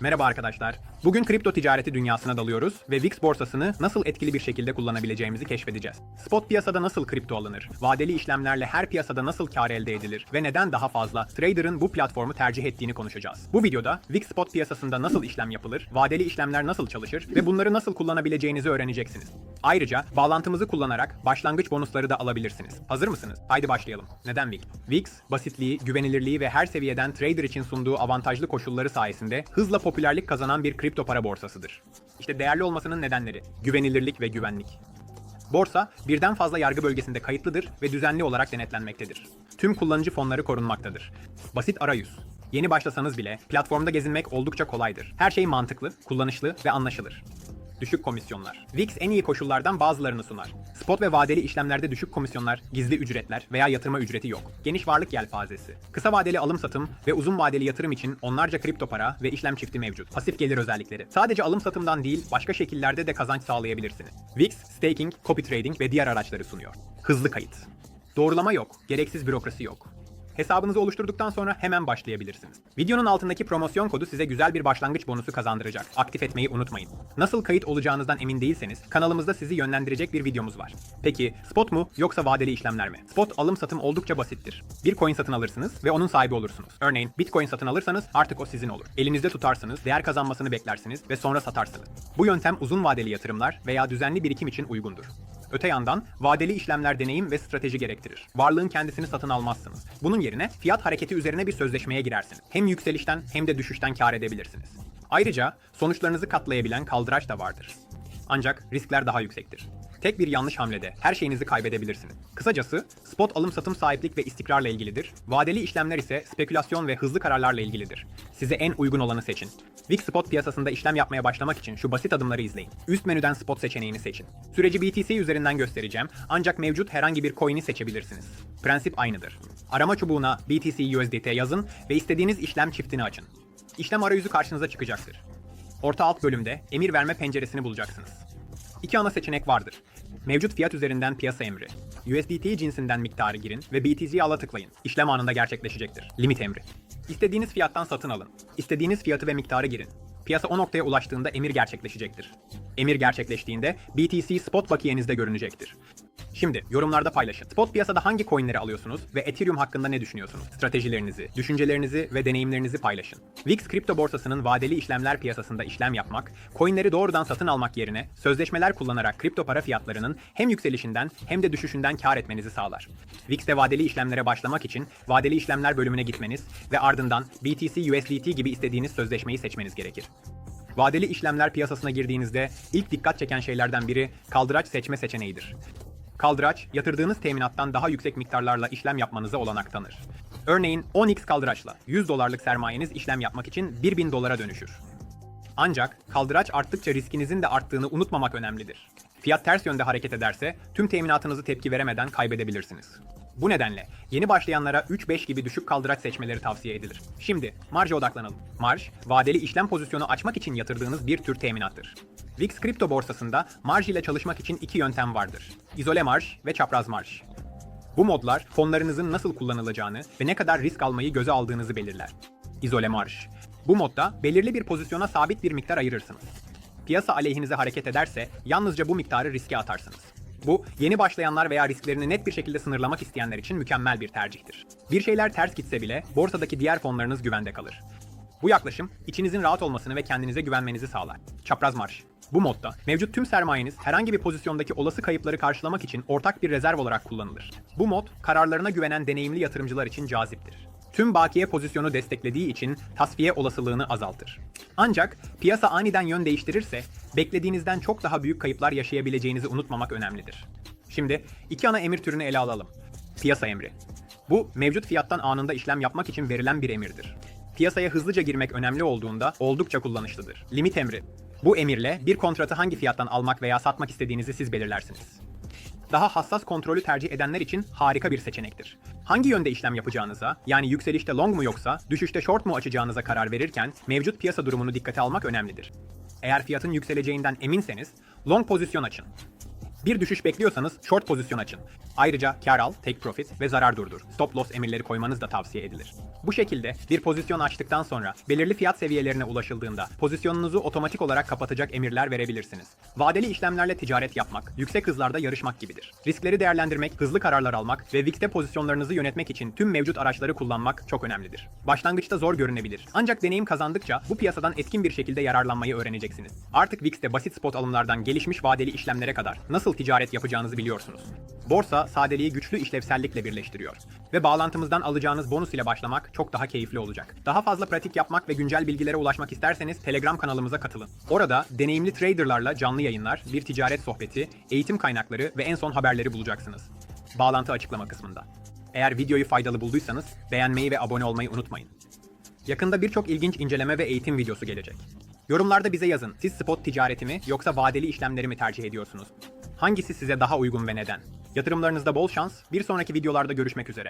Merhaba arkadaşlar. Bugün kripto ticareti dünyasına dalıyoruz ve VIX borsasını nasıl etkili bir şekilde kullanabileceğimizi keşfedeceğiz. Spot piyasada nasıl kripto alınır? Vadeli işlemlerle her piyasada nasıl kar elde edilir? Ve neden daha fazla trader'ın bu platformu tercih ettiğini konuşacağız. Bu videoda VIX spot piyasasında nasıl işlem yapılır? Vadeli işlemler nasıl çalışır? Ve bunları nasıl kullanabileceğinizi öğreneceksiniz. Ayrıca bağlantımızı kullanarak başlangıç bonusları da alabilirsiniz. Hazır mısınız? Haydi başlayalım. Neden VIX? VIX, basitliği, güvenilirliği ve her seviyeden trader için sunduğu avantajlı koşulları sayesinde hızla popülerlik kazanan bir kripto para borsasıdır. İşte değerli olmasının nedenleri. Güvenilirlik ve güvenlik. Borsa, birden fazla yargı bölgesinde kayıtlıdır ve düzenli olarak denetlenmektedir. Tüm kullanıcı fonları korunmaktadır. Basit arayüz. Yeni başlasanız bile platformda gezinmek oldukça kolaydır. Her şey mantıklı, kullanışlı ve anlaşılır. Düşük komisyonlar. VIX en iyi koşullardan bazılarını sunar. Spot ve vadeli işlemlerde düşük komisyonlar, gizli ücretler veya yatırma ücreti yok. Geniş varlık yelpazesi. Kısa vadeli alım satım ve uzun vadeli yatırım için onlarca kripto para ve işlem çifti mevcut. Pasif gelir özellikleri. Sadece alım satımdan değil, başka şekillerde de kazanç sağlayabilirsiniz. VIX, staking, copy trading ve diğer araçları sunuyor. Hızlı kayıt. Doğrulama yok, gereksiz bürokrasi yok. Hesabınızı oluşturduktan sonra hemen başlayabilirsiniz. Videonun altındaki promosyon kodu size güzel bir başlangıç bonusu kazandıracak. Aktif etmeyi unutmayın. Nasıl kayıt olacağınızdan emin değilseniz kanalımızda sizi yönlendirecek bir videomuz var. Peki spot mu yoksa vadeli işlemler mi? Spot alım satım oldukça basittir. Bir coin satın alırsınız ve onun sahibi olursunuz. Örneğin Bitcoin satın alırsanız artık o sizin olur. Elinizde tutarsınız, değer kazanmasını beklersiniz ve sonra satarsınız. Bu yöntem uzun vadeli yatırımlar veya düzenli birikim için uygundur. Öte yandan vadeli işlemler deneyim ve strateji gerektirir. Varlığın kendisini satın almazsınız. Bunun yerine fiyat hareketi üzerine bir sözleşmeye girersiniz. Hem yükselişten hem de düşüşten kar edebilirsiniz. Ayrıca sonuçlarınızı katlayabilen kaldıraç da vardır. Ancak riskler daha yüksektir. Tek bir yanlış hamlede her şeyinizi kaybedebilirsiniz. Kısacası spot alım satım sahiplik ve istikrarla ilgilidir. Vadeli işlemler ise spekülasyon ve hızlı kararlarla ilgilidir. Size en uygun olanı seçin. VIX spot piyasasında işlem yapmaya başlamak için şu basit adımları izleyin. Üst menüden spot seçeneğini seçin. Süreci BTC üzerinden göstereceğim ancak mevcut herhangi bir coin'i seçebilirsiniz. Prensip aynıdır. Arama çubuğuna BTC USDT yazın ve istediğiniz işlem çiftini açın. İşlem arayüzü karşınıza çıkacaktır. Orta alt bölümde emir verme penceresini bulacaksınız. İki ana seçenek vardır. Mevcut fiyat üzerinden piyasa emri. USDT cinsinden miktarı girin ve BTC ala tıklayın. İşlem anında gerçekleşecektir. Limit emri. İstediğiniz fiyattan satın alın. İstediğiniz fiyatı ve miktarı girin. Piyasa o noktaya ulaştığında emir gerçekleşecektir. Emir gerçekleştiğinde BTC spot bakiyenizde görünecektir. Şimdi yorumlarda paylaşın. Spot piyasada hangi coinleri alıyorsunuz ve Ethereum hakkında ne düşünüyorsunuz? Stratejilerinizi, düşüncelerinizi ve deneyimlerinizi paylaşın. VIX kripto borsasının vadeli işlemler piyasasında işlem yapmak, coinleri doğrudan satın almak yerine sözleşmeler kullanarak kripto para fiyatlarının hem yükselişinden hem de düşüşünden kar etmenizi sağlar. VIX'te vadeli işlemlere başlamak için vadeli işlemler bölümüne gitmeniz ve ardından BTC USDT gibi istediğiniz sözleşmeyi seçmeniz gerekir. Vadeli işlemler piyasasına girdiğinizde ilk dikkat çeken şeylerden biri kaldıraç seçme seçeneğidir. Kaldıraç, yatırdığınız teminattan daha yüksek miktarlarla işlem yapmanıza olanak tanır. Örneğin 10x kaldıraçla 100 dolarlık sermayeniz işlem yapmak için 1000 dolara dönüşür. Ancak kaldıraç arttıkça riskinizin de arttığını unutmamak önemlidir. Fiyat ters yönde hareket ederse tüm teminatınızı tepki veremeden kaybedebilirsiniz. Bu nedenle yeni başlayanlara 3-5 gibi düşük kaldıraç seçmeleri tavsiye edilir. Şimdi marja odaklanalım. Marj, vadeli işlem pozisyonu açmak için yatırdığınız bir tür teminattır. VIX kripto borsasında marj ile çalışmak için iki yöntem vardır. İzole marj ve çapraz marj. Bu modlar fonlarınızın nasıl kullanılacağını ve ne kadar risk almayı göze aldığınızı belirler. İzole marj. Bu modda belirli bir pozisyona sabit bir miktar ayırırsınız. Piyasa aleyhinize hareket ederse yalnızca bu miktarı riske atarsınız. Bu, yeni başlayanlar veya risklerini net bir şekilde sınırlamak isteyenler için mükemmel bir tercihtir. Bir şeyler ters gitse bile borsadaki diğer fonlarınız güvende kalır. Bu yaklaşım içinizin rahat olmasını ve kendinize güvenmenizi sağlar. Çapraz marş. Bu modda mevcut tüm sermayeniz herhangi bir pozisyondaki olası kayıpları karşılamak için ortak bir rezerv olarak kullanılır. Bu mod kararlarına güvenen deneyimli yatırımcılar için caziptir. Tüm bakiye pozisyonu desteklediği için tasfiye olasılığını azaltır. Ancak piyasa aniden yön değiştirirse beklediğinizden çok daha büyük kayıplar yaşayabileceğinizi unutmamak önemlidir. Şimdi iki ana emir türünü ele alalım. Piyasa emri. Bu mevcut fiyattan anında işlem yapmak için verilen bir emirdir. Piyasaya hızlıca girmek önemli olduğunda oldukça kullanışlıdır. Limit emri. Bu emirle bir kontratı hangi fiyattan almak veya satmak istediğinizi siz belirlersiniz. Daha hassas kontrolü tercih edenler için harika bir seçenektir. Hangi yönde işlem yapacağınıza, yani yükselişte long mu yoksa düşüşte short mu açacağınıza karar verirken mevcut piyasa durumunu dikkate almak önemlidir. Eğer fiyatın yükseleceğinden eminseniz long pozisyon açın. Bir düşüş bekliyorsanız short pozisyon açın. Ayrıca kar al, take profit ve zarar durdur. Stop loss emirleri koymanız da tavsiye edilir. Bu şekilde bir pozisyon açtıktan sonra belirli fiyat seviyelerine ulaşıldığında pozisyonunuzu otomatik olarak kapatacak emirler verebilirsiniz. Vadeli işlemlerle ticaret yapmak, yüksek hızlarda yarışmak gibidir. Riskleri değerlendirmek, hızlı kararlar almak ve VIX'te pozisyonlarınızı yönetmek için tüm mevcut araçları kullanmak çok önemlidir. Başlangıçta zor görünebilir. Ancak deneyim kazandıkça bu piyasadan etkin bir şekilde yararlanmayı öğreneceksiniz. Artık VIX'te basit spot alımlardan gelişmiş vadeli işlemlere kadar ticaret yapacağınızı biliyorsunuz. Borsa sadeliği güçlü işlevsellikle birleştiriyor ve bağlantımızdan alacağınız bonus ile başlamak çok daha keyifli olacak. Daha fazla pratik yapmak ve güncel bilgilere ulaşmak isterseniz Telegram kanalımıza katılın. Orada deneyimli traderlarla canlı yayınlar, bir ticaret sohbeti, eğitim kaynakları ve en son haberleri bulacaksınız. Bağlantı açıklama kısmında. Eğer videoyu faydalı bulduysanız beğenmeyi ve abone olmayı unutmayın. Yakında birçok ilginç inceleme ve eğitim videosu gelecek. Yorumlarda bize yazın. Siz spot ticareti mi yoksa vadeli işlemleri mi tercih ediyorsunuz? Hangisi size daha uygun ve neden? Yatırımlarınızda bol şans. Bir sonraki videolarda görüşmek üzere.